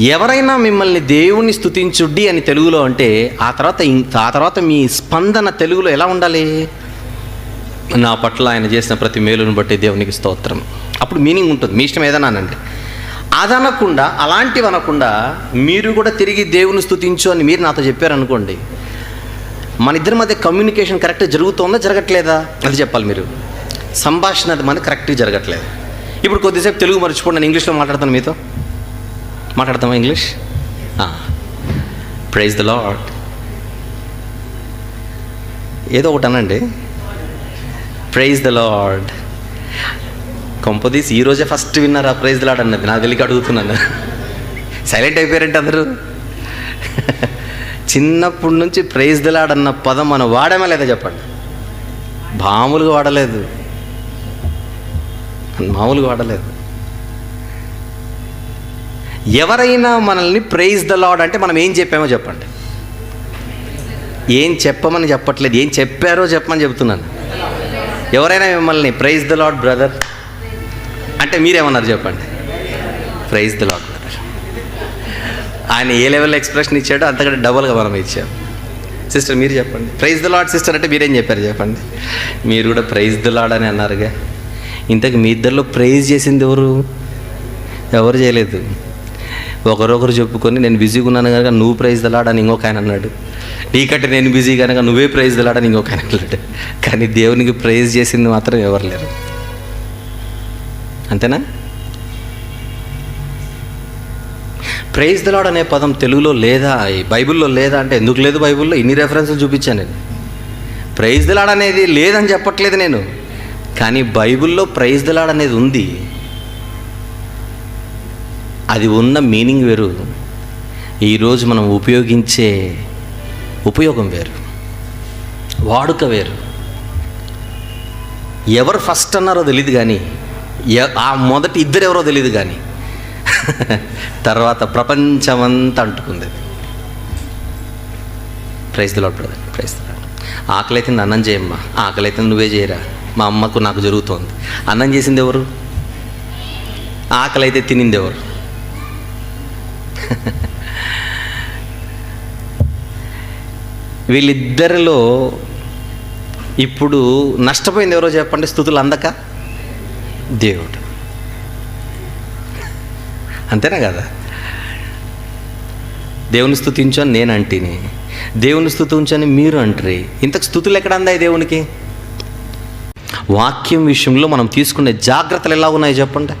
ఎవరైనా మిమ్మల్ని దేవుణ్ణి స్థుతించుడ్డి అని తెలుగులో అంటే ఆ తర్వాత ఆ తర్వాత మీ స్పందన తెలుగులో ఎలా ఉండాలి? నా పట్ల ఆయన చేసిన ప్రతి మేలును బట్టి దేవునికి స్తోత్రం. అప్పుడు మీనింగ్ ఉంటుంది. మీ ఇష్టం ఏదైనా అది అదనకుండా అలాంటివి అనకుండా మీరు కూడా తిరిగి దేవుని స్థుతించు అని మీరు నాతో చెప్పారనుకోండి మన ఇద్దరి మధ్య కమ్యూనికేషన్ కరెక్ట్గా జరుగుతుందా జరగట్లేదా? అది చెప్పాలి మీరు. సంభాషణ అది మనకి కరెక్ట్గా జరగట్లేదు. ఇప్పుడు కొద్దిసేపు తెలుగు మర్చిపోండి నేను ఇంగ్లీష్లో మాట్లాడతాను మీతో. మాట్లాడతామా ఇంగ్లీష్? ప్రైజ్ ద లాడ్ ఏదో ఒకటి అనండి. ప్రైజ్ ద లాడ్ కొంపదీసి ఈరోజే ఫస్ట్ విన్నారా ప్రైజ్ ద లాడ్ అన్నది? నాకు తెలియక అడుగుతున్నాను. సైలెంట్ అయిపోయారంటే అందరూ. చిన్నప్పటి నుంచి ప్రైజ్ ద లాడ్ అన్న పదం మనం వాడమే లేదా చెప్పండి? మామూలుగా వాడలేదు. మామూలుగా వాడలేదు. ఎవరైనా మనల్ని ప్రైజ్ ద లాడ్ అంటే మనం ఏం చెప్పామో చెప్పండి. ఏం చెప్పమని చెప్పట్లేదు ఏం చెప్పారో చెప్పమని చెప్తున్నాను ఎవరైనా మిమ్మల్ని ప్రైజ్ ద లాడ్ బ్రదర్ అంటే మీరేమన్నారు చెప్పండి? ప్రైజ్ ద లాడ్ బ్రదర్ ఆయన ఏ లెవెల్ ఎక్స్ప్రెషన్ ఇచ్చాడో అంతకంటే డబుల్గా మనం ఇచ్చాం. సిస్టర్ మీరు చెప్పండి. ప్రైజ్ ద లాడ్ సిస్టర్ అంటే మీరేం చెప్పారు చెప్పండి. మీరు కూడా ప్రైజ్ ద లాడ్ అని అన్నారుగా. ఇంతకు మీ ఇద్దరిలో ప్రైజ్ చేసింది ఎవరు? ఎవరు చేయలేదు? ఒకరొకరు చెప్పుకొని నేను బిజీగా ఉన్నాను కనుక నువ్వు ప్రైజ్ దలాడని ఇంకొక ఆయన అన్నాడు. నీకంటే నేను బిజీ కనుక నువ్వే ప్రైజ్ దలాడని ఇంకొక ఆయన అన్నాడు. కానీ దేవునికి ప్రైజ్ చేసింది మాత్రం ఎవరు లేరు. అంతేనా? ప్రైజ్ దలాడ్ అనే పదం తెలుగులో లేదా బైబిల్లో లేదా అంటే ఎందుకు లేదు బైబిల్లో? ఇన్ని రెఫరెన్సులు చూపించాను నేను. ప్రైజ్ దలాడ్ అనేది లేదని చెప్పట్లేదు నేను. కానీ బైబిల్లో ప్రైజ్ దలాడ్ అనేది ఉంది. అది ఉన్న మీనింగ్ వేరు. ఈరోజు మనం ఉపయోగించే ఉపయోగం వేరు. వాడుక వేరు. ఎవరు ఫస్ట్ అన్నారో తెలియదు కానీ ఎ- ఆ మొదటి ఇద్దరు ఎవరో తెలియదు కానీ తర్వాత ప్రపంచమంతా అంటుకుంది. ప్రైజ్ లోపడదండి ప్రైజ్ ఆకలైతుంది ఆకలి అయితే అన్నం చేయమ్మా ఆకలి అయితే నువ్వే చేయరా. మా అమ్మకు నాకు జరుగుతోంది. అన్నం చేసింది ఎవరు? ఆకలి అయితే తినింది ఎవరు? వీళ్ళిద్దరిలో ఇప్పుడు నష్టపోయింది ఎవరో చెప్పండి? స్థుతులు అందక? దేవుడు. అంతేనా కదా? దేవుని స్థుతించని అని నేను అంటిని. దేవుని స్థుతించని మీరు అంటారు. ఇంతకు స్థుతులు ఎక్కడ అందాయి దేవునికి? వాక్యం విషయంలో మనం తీసుకునే జాగ్రత్తలు ఎలా ఉన్నాయి చెప్పండి?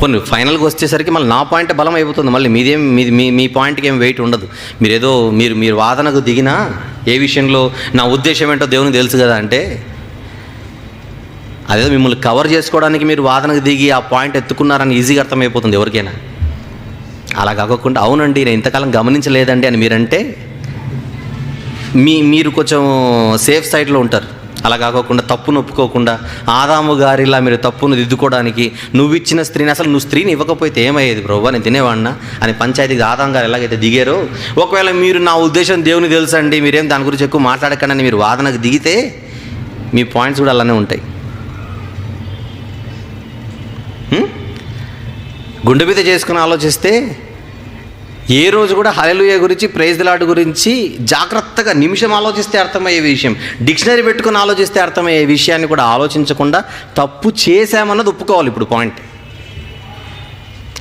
పోనీ ఫైనల్గా వచ్చేసరికి మళ్ళీ నా పాయింట్ బలం అయిపోతుంది. మళ్ళీ మీదేం మీది మీ మీ పాయింట్కి ఏం వెయిట్ ఉండదు. మీరేదో మీరు మీరు వాదనకు దిగినా ఏ విషయంలో నా ఉద్దేశం ఏంటో దేవునికి తెలుసు కదా అంటే అదేదో మిమ్మల్ని కవర్ చేసుకోవడానికి మీరు వాదనకు దిగి ఆ పాయింట్ ఎత్తుకున్నారని ఈజీగా అర్థమైపోతుంది ఎవరికైనా. అలా కాకుండా అవునండి నేను ఇంతకాలం గమనించలేదండి అని మీరంటే మీ మీరు కొంచెం సేఫ్ సైడ్లో ఉంటారు. అలా కాకోకుండా తప్పును ఒప్పుకోకుండా ఆదాము గారిలా మీరు తప్పును దిద్దుకోవడానికి నువ్వు ఇచ్చిన స్త్రీని అసలు నువ్వు స్త్రీని ఇవ్వకపోతే ఏమయ్యేది ప్రభు నేను తినేవాడినా? అని పంచాయతీకి ఆదాం గారు ఎలాగైతే దిగారో? ఒకవేళ మీరు నా ఉద్దేశం దేవుని తెలుసండి మీరేం దాని గురించి ఎక్కువ మాట్లాడకండి మీరు వాదనకు దిగితే మీ పాయింట్స్ కూడా అలానే ఉంటాయి. గుండె మీద చేసుకుని ఆలోచిస్తే ఏ రోజు కూడా హలలుయ గురించి ప్రైజ్ లాడ్ గురించి జాగ్రత్తగా నిమిషం ఆలోచిస్తే అర్థమయ్యే విషయం. డిక్షనరీ పెట్టుకుని ఆలోచిస్తే అర్థమయ్యే విషయాన్ని కూడా ఆలోచించకుండా తప్పు చేశామన్నది ఒప్పుకోవాలి ఇప్పుడు పాయింట్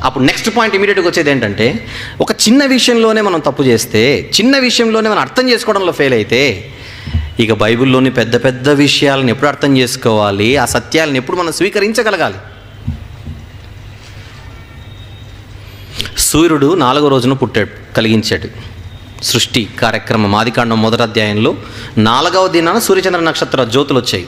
అప్పుడు నెక్స్ట్ పాయింట్ ఇమీడియట్గా వచ్చేది ఏంటంటే ఒక చిన్న విషయంలోనే మనం తప్పు చేస్తే చిన్న విషయంలోనే మనం అర్థం చేసుకోవడంలో ఫెయిల్ అయితే ఇక బైబిల్లోని పెద్ద పెద్ద విషయాలను ఎప్పుడు అర్థం చేసుకోవాలి ఆ సత్యాలను ఎప్పుడు మనం స్వీకరించగలగాలి? సూర్యుడు నాలుగో రోజున పుట్టాడు కలిగించాడు. సృష్టి కార్యక్రమం ఆదికాండం మొదటి అధ్యాయంలో నాలుగవ దినాన సూర్యచంద్ర నక్షత్ర జ్యోతులు వచ్చాయి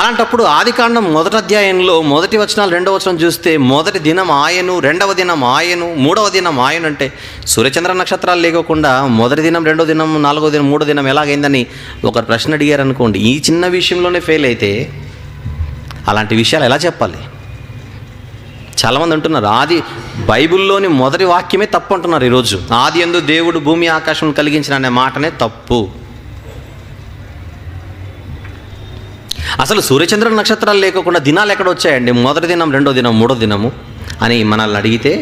అలాంటప్పుడు ఆదికాండం మొదటి అధ్యాయంలో మొదటి వచనాలు రెండవ వచనం చూస్తే మొదటి దినం ఆయను రెండవ దినం ఆయను మూడవ దినం ఆయన అంటే సూర్యచంద్ర నక్షత్రాలు లేకోకుండా మొదటి దినం రెండో దినం నాలుగో దినం మూడో దినం ఎలాగైందని ఒక ప్రశ్న అడిగారు అనుకోండి ఈ చిన్న విషయంలోనే ఫెయిల్ అయితే అలాంటి విషయాలు ఎలా చెప్పాలి? చాలామంది అంటున్నారు ఆది బైబిల్లోని మొదటి వాక్యమే తప్పు అంటున్నారు ఈరోజు ఆది ఎందు దేవుడు భూమి ఆకాశం కలిగించిన అనే మాటనే తప్పు. అసలు సూర్యచంద్ర నక్షత్రాలు లేకుండా దినాలు ఎక్కడ వచ్చాయండి? మొదటి దినం రెండో దినం మూడో దినము అని మనల్ని అడిగితే